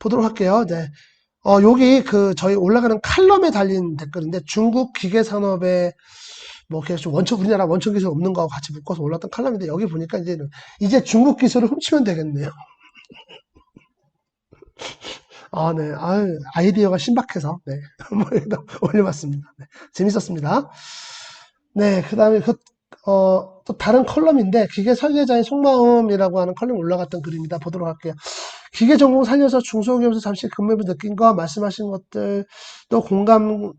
보도록 할게요. 네. 어, 여기 그 저희 올라가는 칼럼에 달린 댓글인데 중국 기계 산업의 뭐좀 원천 우리나라 원천 기술 없는 거하고 같이 묶어서 올랐던 칼럼인데 여기 보니까 이제는 이제 중국 기술을 훔치면 되겠네요. 아, 네. 아유, 아이디어가 신박해서, 네. 한번 여기다 올려봤습니다. 네. 재밌었습니다. 네. 그 다음에 그, 어, 또 다른 컬럼인데, 기계 설계자의 속마음이라고 하는 컬럼 올라갔던 글입니다. 보도록 할게요. 기계 전공 살려서 중소기업에서 잠시 근무해보 느낀 거, 말씀하신 것들도 공감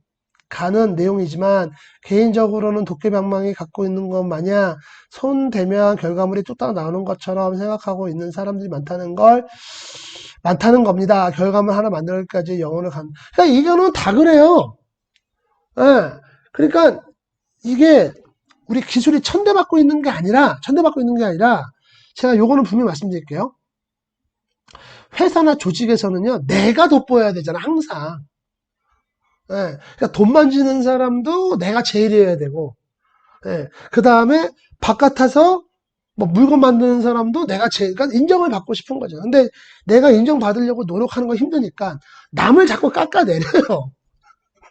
가는 내용이지만, 개인적으로는 도깨방망이 갖고 있는 것 마냥 손 대면 결과물이 뚝딱 나오는 것처럼 생각하고 있는 사람들이 많다는 걸 많다는 겁니다. 결과물 하나 만들기까지 영혼을 간. 그러니까 이거는 다 그래요. 예. 그러니까 이게 우리 기술이 천대받고 있는 게 아니라 천대받고 있는 게 아니라 제가 요거는 분명히 말씀드릴게요. 회사나 조직에서는요, 내가 돋보여야 되잖아, 항상. 예. 그러니까 돈 만지는 사람도 내가 제일이어야 되고, 예. 그 다음에 바깥에서 뭐 물건 만드는 사람도 내가 제일, 그러니까 인정을 받고 싶은 거죠. 근데 내가 인정받으려고 노력하는 건 힘드니까 남을 자꾸 깎아내려요.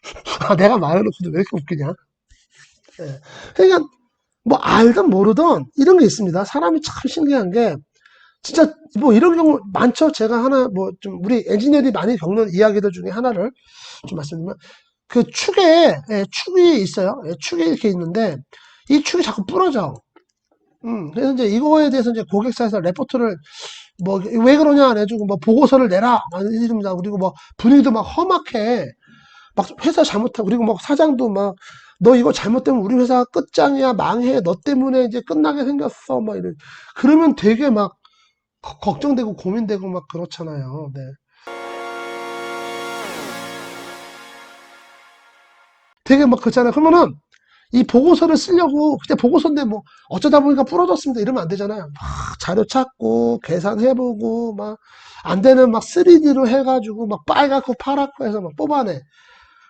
아, 내가 말해놓고도 왜 이렇게 웃기냐? 예. 그러니까 뭐 알든 모르든 이런 게 있습니다. 사람이 참 신기한 게 진짜 뭐 이런 경우 많죠. 제가 하나 뭐 좀 우리 엔지니어들이 많이 겪는 이야기들 중에 하나를 좀 말씀드리면 그 축에 예, 축이 있어요. 예, 축이 이렇게 있는데 이 축이 자꾸 부러져. 음, 그래서 이제 이거에 대해서 이제 고객사에서 레포트를 뭐 왜 그러냐 안 해주고 뭐 보고서를 내라 이럽니다. 그리고 뭐 분위기도 막 험악해. 막 회사 잘못하고 그리고 막 사장도 막 너 이거 잘못되면 우리 회사 끝장이야 망해 너 때문에 이제 끝나게 생겼어 막 이래 그러면 되게 막 거- 걱정되고 고민되고 막 그렇잖아요. 네. 되게 막 그렇잖아요. 그러면은 이 보고서를 쓰려고 그때 보고서인데 뭐 어쩌다 보니까 부러졌습니다. 이러면 안 되잖아요. 막 자료 찾고 계산해보고 막 안 되는 막 3D로 해가지고 막 빨갛고 파랗고 해서 막 뽑아내.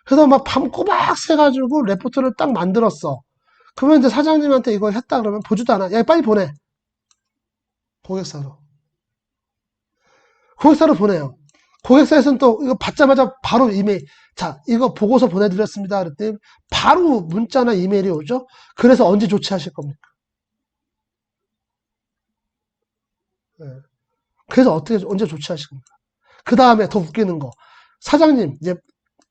그래서 막 밤 꼬박 새가지고 레포트를 딱 만들었어. 그러면 이제 사장님한테 이거 했다 그러면 보지도 않아. 야 빨리 보내. 고객사로. 고객사로 보내요. 고객사에서는 또 이거 받자마자 바로 이메일. 자, 이거 보고서 보내드렸습니다. 그랬더니 바로 문자나 이메일이 오죠. 그래서 언제 조치하실 겁니까? 예. 그래서 어떻게 언제 조치하실 겁니까? 그 다음에 더 웃기는 거. 사장님 이제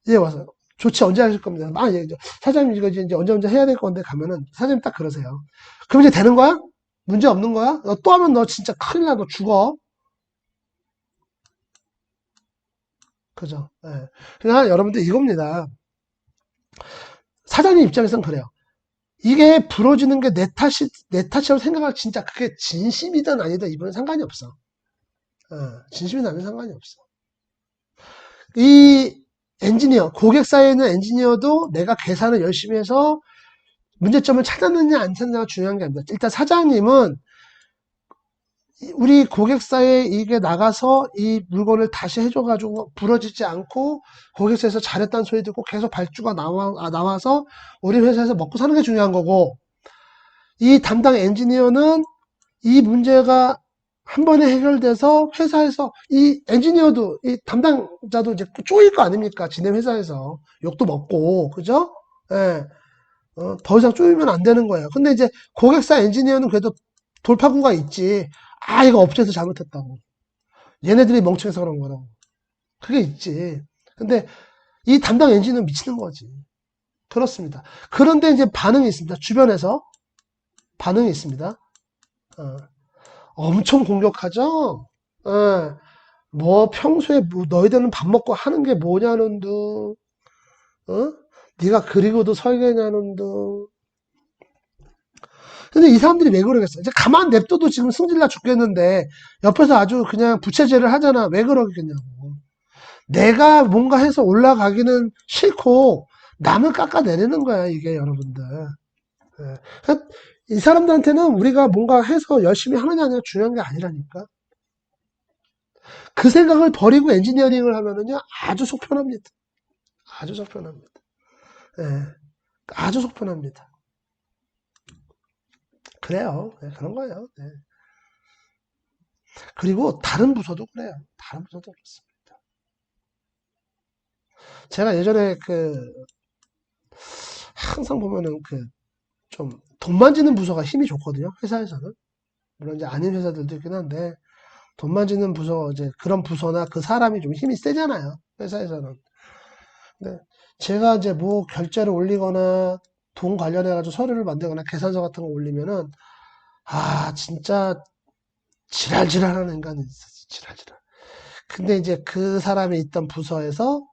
이제 와서 조치 언제 하실 겁니다. 아, 예, 이제 사장님 이거 이제 언제 언제 해야 될 건데 가면은 사장님 딱 그러세요. 그럼 이제 되는 거야? 문제 없는 거야? 너 또 하면 너 진짜 큰일 나. 너 죽어. 그죠? 예. 그러니까 여러분들 이겁니다. 사장님 입장에서는 그래요. 이게 부러지는 게 내 탓이, 내 탓이라고 생각할 진짜 그게 진심이든 아니든 이번엔 상관이 없어. 어, 진심이든 아니든 상관이 없어. 이 엔지니어, 고객사에 있는 엔지니어도 내가 계산을 열심히 해서 문제점을 찾았느냐 안 찾느냐가 중요한 게 아닙니다. 일단 사장님은 이- 우리 고객사에 이게 나가서 이 물건을 다시 해줘가지고 부러지지 않고 고객사에서 잘했다는 소리 듣고 계속 발주가 나와, 아, 나와서 우리 회사에서 먹고 사는 게 중요한 거고 이 담당 엔지니어는 이 문제가 한 번에 해결돼서 회사에서 이 엔지니어도 이 담당자도 이제 쪼일 거 아닙니까? 지네 회사에서 욕도 먹고 그죠? 예. 어, 더 이상 쪼이면 안 되는 거예요. 근데 이제 고객사 엔지니어는 그래도 돌파구가 있지. 아, 이거 업체에서 잘못했다고. 얘네들이 멍청해서 그런 거라고. 그게 있지. 근데 이 담당 엔지니어는 미치는 거지. 그렇습니다. 그런데 이제 반응이 있습니다. 주변에서 반응이 있습니다. 어, 엄청 공격하죠? 어, 뭐 평소에 뭐 너희들은 밥 먹고 하는 게 뭐냐는 둥, 어? 네가 그리고도 설계냐는 둥. 근데 이 사람들이 왜 그러겠어? 이제 가만 냅둬도 지금 승질나 죽겠는데 옆에서 아주 그냥 부채질을 하잖아. 왜 그러겠냐고. 내가 뭔가 해서 올라가기는 싫고 남을 깎아내리는 거야 이게 여러분들. 예. 그러니까 이 사람들한테는 우리가 뭔가 해서 열심히 하느냐 아니냐 중요한 게 아니라니까. 그 생각을 버리고 엔지니어링을 하면은요 아주 속편합니다. 아주 속편합니다. 예. 아주 속편합니다. 그래요. 네, 그런 거예요. 네. 그리고 다른 부서도 그래요. 다른 부서도 그렇습니다. 제가 예전에 그, 항상 보면은 그, 좀, 돈 만지는 부서가 힘이 좋거든요. 회사에서는. 물론 이제 아닌 회사들도 있긴 한데, 돈 만지는 부서, 이제 그런 부서나 그 사람이 좀 힘이 세잖아요. 회사에서는. 근데 제가 이제 뭐 결제를 올리거나 돈 관련해가지고 서류를 만들거나 계산서 같은 거 올리면은, 아, 진짜 지랄지랄하는 인간이 있었어. 지랄지랄. 근데 이제 그 사람이 있던 부서에서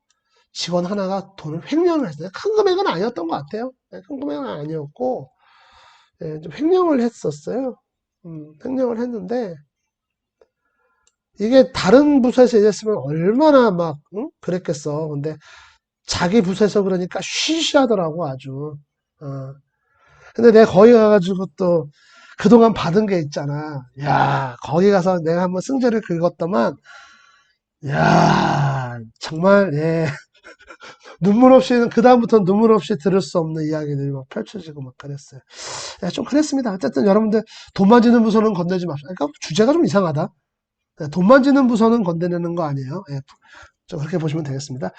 직원 하나가 돈을 횡령을 했어요. 큰 금액은 아니었던 것 같아요. 네, 큰 금액은 아니었고, 예, 좀 횡령을 했었어요. 음, 횡령을 했는데, 이게 다른 부서에서 일했으면 얼마나 막, 응? 그랬겠어. 근데 자기 부서에서 그러니까 쉬쉬하더라고, 아주. 어. 근데 내가 거기 가가지고 또 그동안 받은 게 있잖아. 야, 거기 가서 내가 한번 승재를 긁었더만, 야, 정말, 예. 눈물 없이는, 그다음부터는 눈물 없이 들을 수 없는 이야기들이 막 펼쳐지고 막 그랬어요. 야, 좀 그랬습니다. 어쨌든 여러분들 돈 만지는 부서는 건들지 맙시다. 그러니까 주제가 좀 이상하다. 네, 돈 만지는 부서는 건드리는 거 아니에요. 예, 좀 그렇게 보시면 되겠습니다.